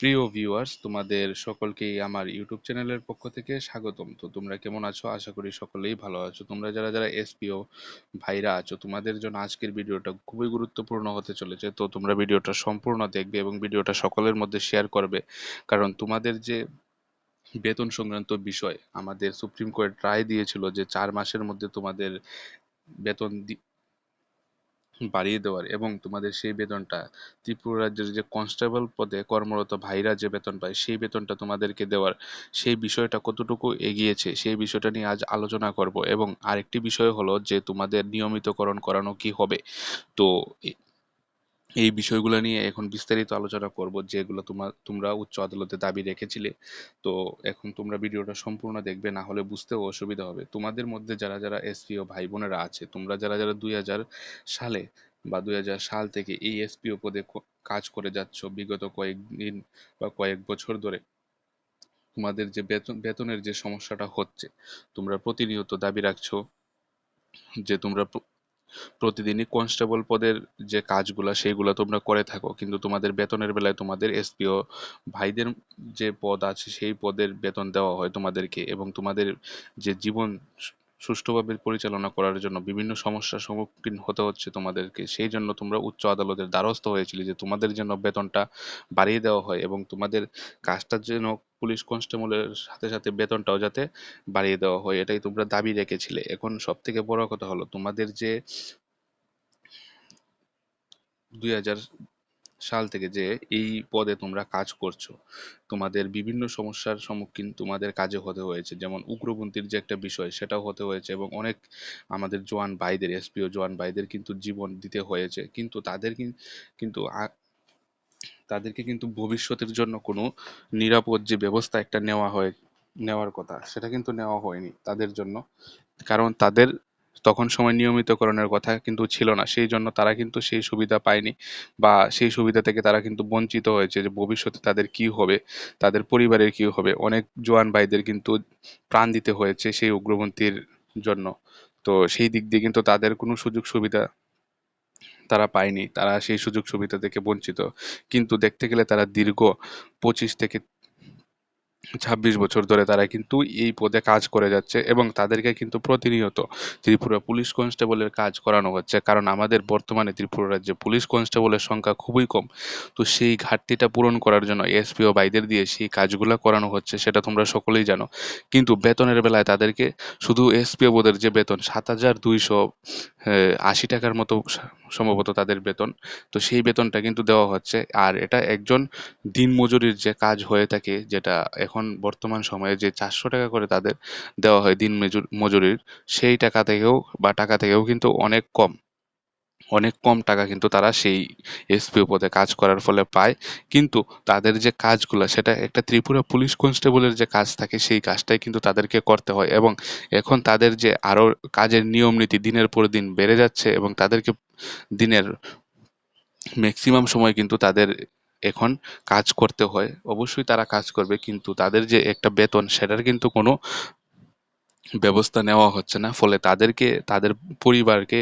প্রিয় ভিউয়ার্স তোমাদের সকলকেই আমার ইউটিউব চ্যানেলের পক্ষ থেকে স্বাগতম। তো তোমরা কেমন আছো? আশা করি সকলেই ভালো আছো। তোমরা যারা যারা এসপিও ভাইরা আছো, তোমাদের জন্য আজকের ভিডিওটা খুবই গুরুত্বপূর্ণ হতে চলেছে। তো তোমরা ভিডিওটা সম্পূর্ণ দেখবে এবং ভিডিওটা সকলের মধ্যে শেয়ার করবে। কারণ তোমাদের যে বেতন সংক্রান্ত বিষয়, আমাদের সুপ্রিম কোর্ট রায় দিয়েছিল যে চার মাসের মধ্যে তোমাদের বেতন বাড়িয়ে দেওয়ার এবং তোমাদের সেই বেতনটা ত্রিপুরা রাজ্যের যে কনস্টেবল পদে কর্মরত ভাইরা যে বেতন পায় সেই বেতনটা তোমাদেরকে দেওয়ার সেই বিষয়টা কতটুকু এগিয়েছে সেই বিষয়টা নিয়ে আজ আলোচনা করব এবং আরেকটি বিষয় হলো যে তোমাদের নিয়মিতকরণ করানো কি হবে। তো এই বিষয়গুলো নিয়ে এখন বিস্তারিত আলোচনা করব, যেগুলো তোমার তোমরা উচ্চ আদালতে দাবি রেখেছিলে। তো এখন তোমরা ভিডিওটা সম্পূর্ণ দেখবে, না হলে বুঝতেও অসুবিধা হবে। তোমাদের মধ্যে যারা যারা এসপিও ভাই বোনেরা আছে, তোমরা যারা যারা দুই হাজার সালে বা দুই হাজার সাল থেকে এই এসপিও পদে কাজ করে যাচ্ছ, বিগত কয়েকদিন বা কয়েক বছর ধরে, তোমাদের যে বেতন, বেতনের যে সমস্যাটা হচ্ছে, তোমরা প্রতিনিয়ত দাবি রাখছো যে তোমরা প্রতিদিনই কনস্টেবল পদের যে কাজগুলা, সেইগুলা তোমরা করে থাকো। কিন্তু তোমাদের বেতনের বেলায় তোমাদের এসপিও ভাইদের যে পদ আছে, সেই পদের বেতন দেওয়া হয় তোমাদেরকে। এবং তোমাদের যে জীবন সুষ্ঠুভাবে পরিচালনা করার জন্য বিভিন্ন সমস্যার সম্মুখীন হতে হচ্ছে তোমাদেরকে। সেই জন্য তোমরা উচ্চ আদালতের দ্বারস্থ হয়েছিলে যে তোমাদের জন্য বেতনটা বাড়িয়ে দেওয়া হয় এবং তোমাদের কাজটার জন্য পুলিশ কনস্টেবলের সাথে সাথে বেতনটাও যাতে বাড়িয়ে দেওয়া হয়, এটাই তোমরা দাবি রেখেছিলে। এখন সব থেকে বড় কথা হলো, তোমাদের যে দুই হাজার সাল থেকে যে এই পদে তোমরা কাজ করছ, তোমাদের বিভিন্ন সমস্যার সম্মুখীন তোমাদের কাজে হতে হয়েছে। যেমন উগ্রপন্থীর যে একটা বিষয়, সেটাও হতে হয়েছে এবং অনেক আমাদের জোয়ান ভাইদের, এসপিও জোয়ান ভাইদের কিন্তু জীবন দিতে হয়েছে। কিন্তু তাদের কিন্তু তাদেরকে কিন্তু ভবিষ্যতের জন্য কোনো নিরাপদ যে ব্যবস্থা একটা নেওয়া হয়, নেওয়ার কথা, সেটা কিন্তু নেওয়া হয়নি তাদের জন্য। কারণ তাদের তখন সময় নিয়মিতকরণের কথা কিন্তু ছিল না। সেই জন্য তারা কিন্তু সেই সুবিধা পায়নি বা সেই সুবিধা থেকে তারা কিন্তু বঞ্চিত হয়েছে যে ভবিষ্যতে তাদের কি হবে, তাদের পরিবারের কি হবে। অনেক জোয়ান ভাইদের কিন্তু প্রাণ দিতে হয়েছে সেই উগ্রপন্থীর জন্য। তো সেই দিক দিয়ে কিন্তু তাদের কোনো সুযোগ সুবিধা তারা পায়নি। তারা সেই সুযোগ সুবিধা থেকে বঞ্চিত। কিন্তু দেখতে গেলে তারা দীর্ঘ পঁচিশ থেকে ছাব্বিশ বছর ধরে তারা কিন্তু এই পদে কাজ করে যাচ্ছে এবং তাদেরকে কিন্তু প্রতিনিয়ত ত্রিপুরা পুলিশ কনস্টেবলের কাজ করানো হচ্ছে। কারণ আমাদের বর্তমানে ত্রিপুরা রাজ্যে পুলিশ কনস্টেবলের সংখ্যা খুবই কম। তো সেই ঘাটতিটা পূরণ করার জন্য এসপিও বাইদের দিয়ে সেই কাজগুলো করানো হচ্ছে, সেটা তোমরা সকলেই জানো। কিন্তু বেতনের বেলায় তাদেরকে শুধু এসপিও বোধের যে বেতন, সাত হাজার দুইশো আশি টাকার মতো সম্ভবত তাদের বেতন, তো সেই বেতনটা কিন্তু দেওয়া হচ্ছে। আর এটা একজন দিন মজুরির যে কাজ হয়ে থাকে, যেটা এখন বর্তমান সময়ে যে চারশো টাকা করে তাদের দেওয়া হয় দিন মজুরির, সেই টাকা থেকেও বা টাকা থেকেও কিন্তু অনেক কম। অনেক কম টাকা কিন্তু তারা সেই এসপিও পদে কাজ করার ফলে পায়। কিন্তু তাদের যে কাজগুলো, সেটা একটা ত্রিপুরা পুলিশ কনস্টেবলের যে কাজ থাকে, সেই কাজটাই কিন্তু তাদেরকে করতে হয়। এবং এখন তাদের যে আরও কাজের নিয়ম নীতি দিনের পর দিন বেড়ে যাচ্ছে এবং তাদেরকে দিনের ম্যাক্সিমাম সময় কিন্তু তাদের এখন কাজ করতে হয়। অবশ্যই তারা কাজ করবে, কিন্তু তাদের যে একটা বেতন, সেটার কিন্তু কোনো ব্যবস্থা নেওয়া হচ্ছে না। ফলে তাদেরকে, তাদের পরিবারকে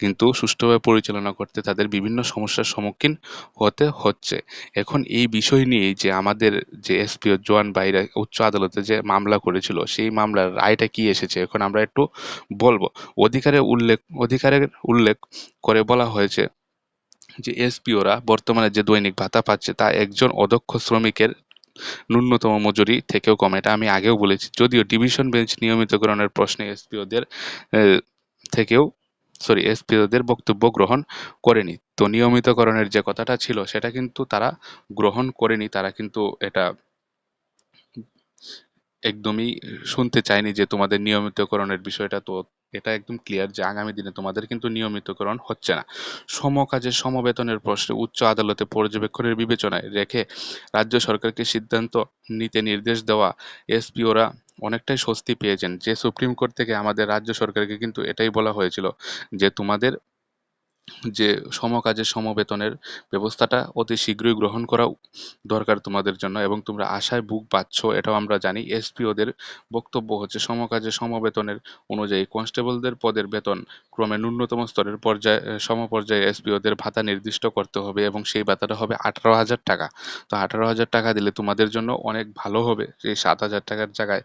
কিন্তু সুষ্ঠুভাবে পরিচালনা করতে তাদের বিভিন্ন সমস্যার সম্মুখীন হতে হচ্ছে। এখন এই বিষয় নিয়েই যে আমাদের যে এসপিও জোয়ান বাইরা উচ্চ আদালতে যে মামলা করেছিল, সেই মামলার রায়টা কি এসেছে, এখন আমরা একটু বলব। অধিকারের উল্লেখ অধিকারের উল্লেখ করে বলা হয়েছে যে এসপিওরা বর্তমানে যে দৈনিক ভাতা পাচ্ছে তা একজন অদক্ষ শ্রমিকের ন্যূনতম মজুরি থেকেও কম। এটা আমি আগেও বলেছি। যদিও ডিভিশন বেঞ্চ নিয়মিতকরণের প্রশ্নে এসপিওদের থেকেও, সরি, এসপিওদের বক্তব্য গ্রহণ করেনি। তো নিয়মিতকরণের যে কথাটা ছিল, সেটা কিন্তু তারা গ্রহণ করেনি। তারা কিন্তু এটা একদমই শুনতে চায়নি যে তোমাদের নিয়মিতকরণের বিষয়টা তো এটা একদম ক্লিয়ার যে আগামী দিনে তোমাদের কিন্তু নিয়মিতকরণ হচ্ছে না। সমকাজের সমবেতনের প্রশ্নে উচ্চ আদালতে পর্যবেক্ষণের বিবেচনায় রেখে রাজ্য সরকারকে সিদ্ধান্ত নিতে নির্দেশ দেওয়া এসপিওরা অনেকটাই স্বস্তি পেয়েছেন। যে সুপ্রিম কোর্ট থেকে আমাদের রাজ্য সরকারকে কিন্তু এটাই বলা হয়েছিল যে তোমাদের যে সমকাজে সমবেতনের ব্যবস্থাটা অতি শীঘ্রই গ্রহণ করা দরকার তোমাদের জন্য এবং তোমরা আশায় বুক বাঁধছো, এটাও আমরা জানি। এসপিওদের বক্তব্য হচ্ছে সমকাজে সমবেতনের অনুযায়ী কনস্টেবলদের পদের বেতন ক্রমে ন্যূনতম স্তরের পর্যায়ে, সমপর্যায়ে এসপিওদের ভাতা নির্দিষ্ট করতে হবে এবং সেই ভাতাটা হবে আঠারো হাজার টাকা। তো আঠারো হাজার টাকা দিলে তোমাদের জন্য অনেক ভালো হবে। যে সাত হাজার টাকার জায়গায়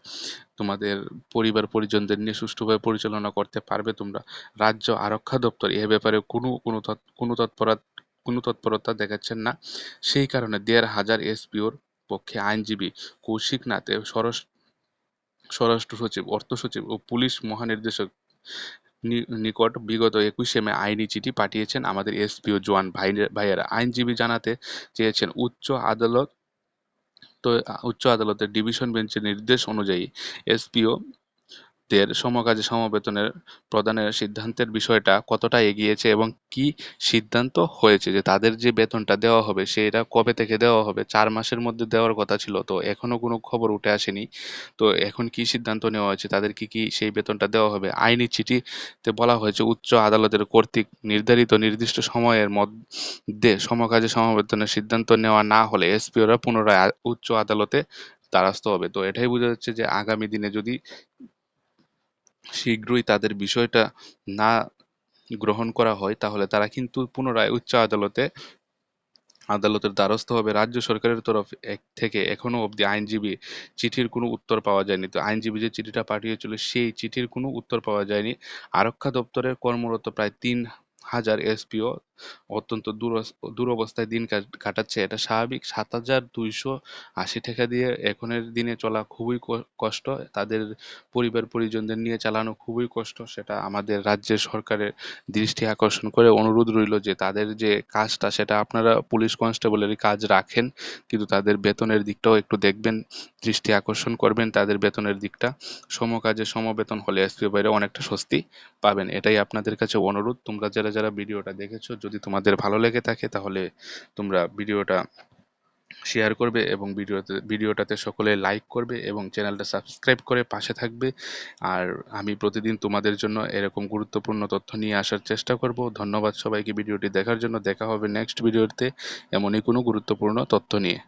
তোমাদের পরিবার পরিজনদের নিয়ে সুষ্ঠুভাবে পরিচালনা করতে পারবে তোমরা। রাজ্য আরক্ষা দপ্তর, এ ব্যাপারে কোনো কোনো কোনো তৎপরতা কোনো তৎপরতা দেখাচ্ছেন না। সেই কারণে দেড় হাজার এসপিওর পক্ষে আইনজীবী কৌশিক নাথ স্বরাস- স্বরাষ্ট্র সচিব, অর্থ সচিব ও পুলিশ মহানির্দেশক নিকট বিগত একুশে মে আইনি চিঠি পাঠিয়েছেন আমাদের এসপিও জোয়ান ভাই ভাইয়েরা। আইনজীবী জানাতে চেয়েছেন, উচ্চ আদালত উচ্চ আদালতের ডিভিশন বেঞ্চের নির্দেশ অনুযায়ী এসপিও দের সমকাজে সমবেতনের প্রদানের সিদ্ধান্তের বিষয়টা কতটা এগিয়েছে এবং কি সিদ্ধান্ত হয়েছে যে তাদের যে বেতনটা দেওয়া হবে সেটা কবে থেকে দেওয়া হবে? চার মাসের মধ্যে দেওয়ার কথা ছিল, তো এখনও কোনো খবর উঠে আসেনি। তো এখন কি সিদ্ধান্ত নেওয়া হয়েছে? তাদের কি কি সেই বেতনটা দেওয়া হবে? আইনি চিঠিতে বলা হয়েছে উচ্চ আদালতের কর্তৃক নির্ধারিত নির্দিষ্ট সময়ের মধ্যে সমকাজে সমবেতনের সিদ্ধান্ত নেওয়া না হলে এসপিওরা পুনরায় উচ্চ আদালতে দ্বারস্থ হবে। তো এটাই বোঝা যাচ্ছে যে আগামী দিনে যদি শীঘ্রই তাদের বিষয়টা না গ্রহণ করা হয়, তাহলে তারা কিন্তু পুনরায় উচ্চ আদালতে, আদালতের দ্বারস্থ হবে। রাজ্য সরকারের তরফ থেকে এখনও অবধি আইনজীবী চিঠির কোনো উত্তর পাওয়া যায়নি। তো আইনজীবী যে চিঠিটা পাঠিয়েছিল, সেই চিঠির কোনো উত্তর পাওয়া যায়নি। আরক্ষা দপ্তরের কর্মরত প্রায় তিন হাজার এসপিও অত্যন্ত দুরবস্থায় দিন কাট- কাটাচ্ছে। এটা স্বাভাবিক। সাত হাজার দুইশো আশি টাকা দিয়ে এখনের দিনে চলা খুবই কষ্ট। তাদের পরিবার পরিজনদের নিয়ে চালানো খুবই কষ্ট। সেটা আমাদের রাজ্যের সরকারের দৃষ্টি আকর্ষণ করে অনুরোধ রইল যে তাদের যে কাজটা, সেটা আপনারা পুলিশ কনস্টেবলেরই কাজ রাখেন, কিন্তু তাদের বেতনের দিকটাও একটু দেখবেন, দৃষ্টি আকর্ষণ করবেন তাদের বেতনের দিকটা। সমকাজে সমবেতন হলে এসপি বাইরে অনেকটা স্বস্তি পাবেন। এটাই আপনাদের কাছে অনুরোধ। তোমরা যারা যারা ভিডিওটা দেখেছ যদি তোমাদের ভালো লেগে থাকে, তাহলে তোমরা ভিডিওটা শেয়ার করবে এবং ভিডিওতে, ভিডিওটাতে সকলে লাইক করবে এবং চ্যানেলটা সাবস্ক্রাইব করে পাশে থাকবে। আর আমি প্রতিদিন তোমাদের জন্য এরকম গুরুত্বপূর্ণ তথ্য নিয়ে আসার চেষ্টা করব। ধন্যবাদ সবাইকে ভিডিওটি দেখার জন্য। দেখা হবে নেক্সট ভিডিওতে এমনই কোনো গুরুত্বপূর্ণ তথ্য নিয়ে।